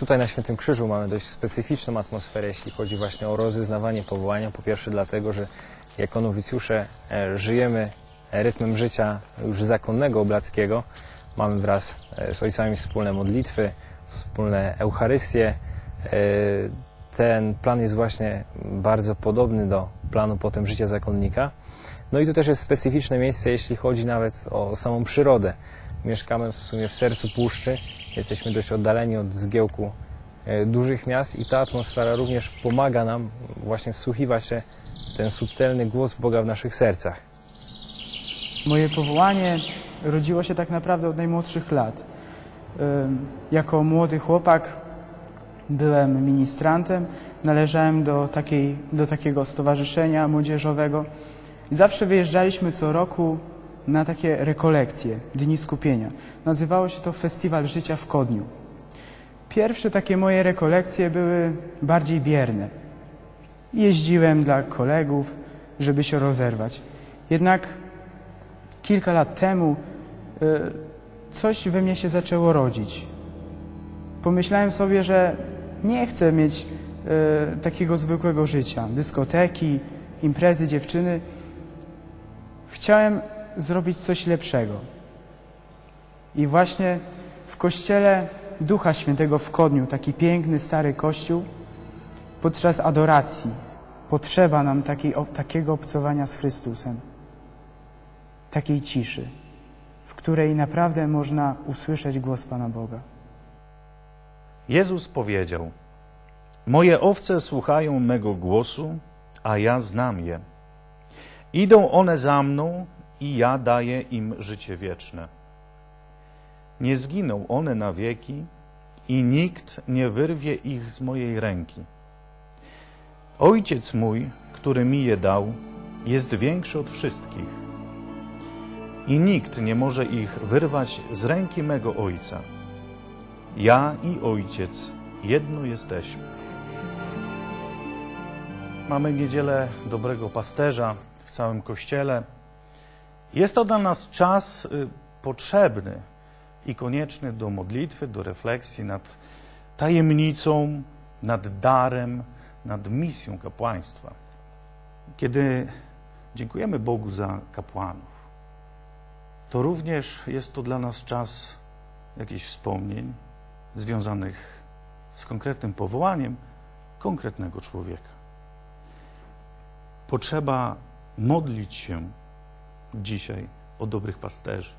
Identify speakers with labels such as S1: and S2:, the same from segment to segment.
S1: tutaj na Świętym Krzyżu mamy dość specyficzną atmosferę, jeśli chodzi właśnie o rozeznawanie powołania. Po pierwsze dlatego, że jako nowicjusze e, żyjemy rytmem życia już zakonnego oblackiego. Mamy wraz e, z ojcami wspólne modlitwy, wspólne Eucharystie. E, Ten plan jest właśnie bardzo podobny do planu potem życia zakonnika. No i to też jest specyficzne miejsce, jeśli chodzi nawet o samą przyrodę. Mieszkamy w sumie w sercu puszczy, jesteśmy dość oddaleni od zgiełku e, dużych miast i ta atmosfera również pomaga nam właśnie wsłuchiwać się ten subtelny głos Boga w naszych sercach.
S2: Moje powołanie rodziło się tak naprawdę od najmłodszych lat. Ym, Jako młody chłopak byłem ministrantem, należałem do, takiej, do takiego stowarzyszenia młodzieżowego i zawsze wyjeżdżaliśmy co roku na takie rekolekcje, dni skupienia. Nazywało się to Festiwal Życia w Kodniu. Pierwsze takie moje rekolekcje były bardziej bierne. Jeździłem dla kolegów, żeby się rozerwać. Jednak kilka lat temu y, coś we mnie się zaczęło rodzić. Pomyślałem sobie, że nie chcę mieć y, takiego zwykłego życia, dyskoteki, imprezy, dziewczyny. Chciałem zrobić coś lepszego. I właśnie w kościele Ducha Świętego w Kodniu, taki piękny, stary kościół, podczas adoracji potrzeba nam takiej, takiego obcowania z Chrystusem takiej ciszy, w której naprawdę można usłyszeć głos Pana Boga.
S3: Jezus powiedział: Moje owce słuchają mego głosu, a ja znam je. Idą one za mną i ja daję im życie wieczne. Nie zginą one na wieki i nikt nie wyrwie ich z mojej ręki. Ojciec mój, który mi je dał, jest większy od wszystkich i nikt nie może ich wyrwać z ręki mego Ojca. Ja i Ojciec jedno jesteśmy. Mamy niedzielę dobrego pasterza w całym kościele. Jest to dla nas czas y, potrzebny i konieczny do modlitwy, do refleksji nad tajemnicą, nad darem, nad misją kapłaństwa. Kiedy dziękujemy Bogu za kapłanów, to również jest to dla nas czas jakichś wspomnień związanych z konkretnym powołaniem konkretnego człowieka. Potrzeba modlić się dzisiaj o dobrych pasterzy.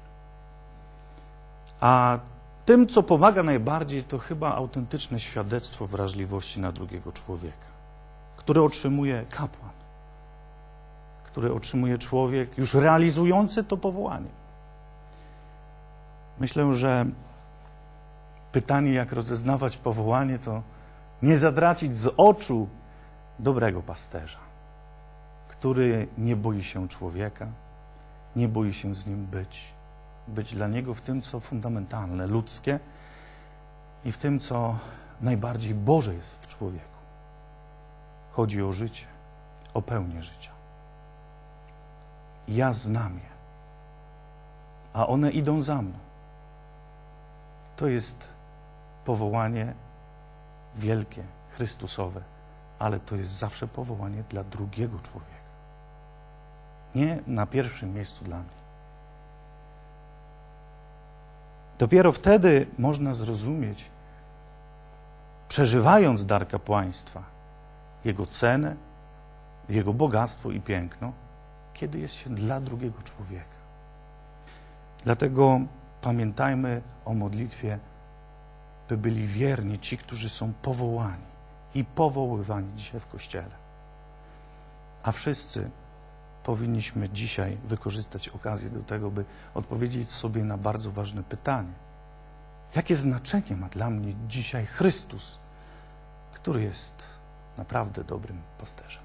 S3: A tym, co pomaga najbardziej, to chyba autentyczne świadectwo wrażliwości na drugiego człowieka, które otrzymuje kapłan, które otrzymuje człowiek już realizujący to powołanie. Myślę, że pytanie, jak rozeznawać powołanie, to nie zatracić z oczu dobrego pasterza, który nie boi się człowieka, nie boi się z nim być, być dla niego w tym, co fundamentalne, ludzkie i w tym, co najbardziej Boże jest w człowieku. Chodzi o życie, o pełnię życia. Ja znam je, a one idą za mną. To jest powołanie wielkie, Chrystusowe, ale to jest zawsze powołanie dla drugiego człowieka. Nie na pierwszym miejscu dla mnie. Dopiero wtedy można zrozumieć, przeżywając dar kapłaństwa, jego cenę, jego bogactwo i piękno, kiedy jest się dla drugiego człowieka. Dlatego pamiętajmy o modlitwie, by byli wierni ci, którzy są powołani i powoływani dzisiaj w Kościele. A wszyscy powinniśmy dzisiaj wykorzystać okazję do tego, by odpowiedzieć sobie na bardzo ważne pytanie. Jakie znaczenie ma dla mnie dzisiaj Chrystus, który jest naprawdę dobrym pasterzem?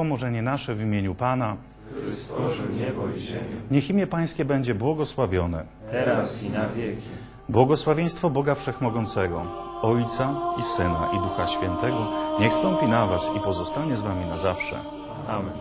S3: Wspomożenie nasze w imieniu Pana.
S1: który stworzył niebo i ziemię,
S3: Niech imię Pańskie będzie błogosławione.
S1: teraz i na wieki.
S3: Błogosławieństwo Boga Wszechmogącego, Ojca i Syna i Ducha Świętego, niech stąpi na Was i pozostanie z Wami na zawsze.
S1: Amen.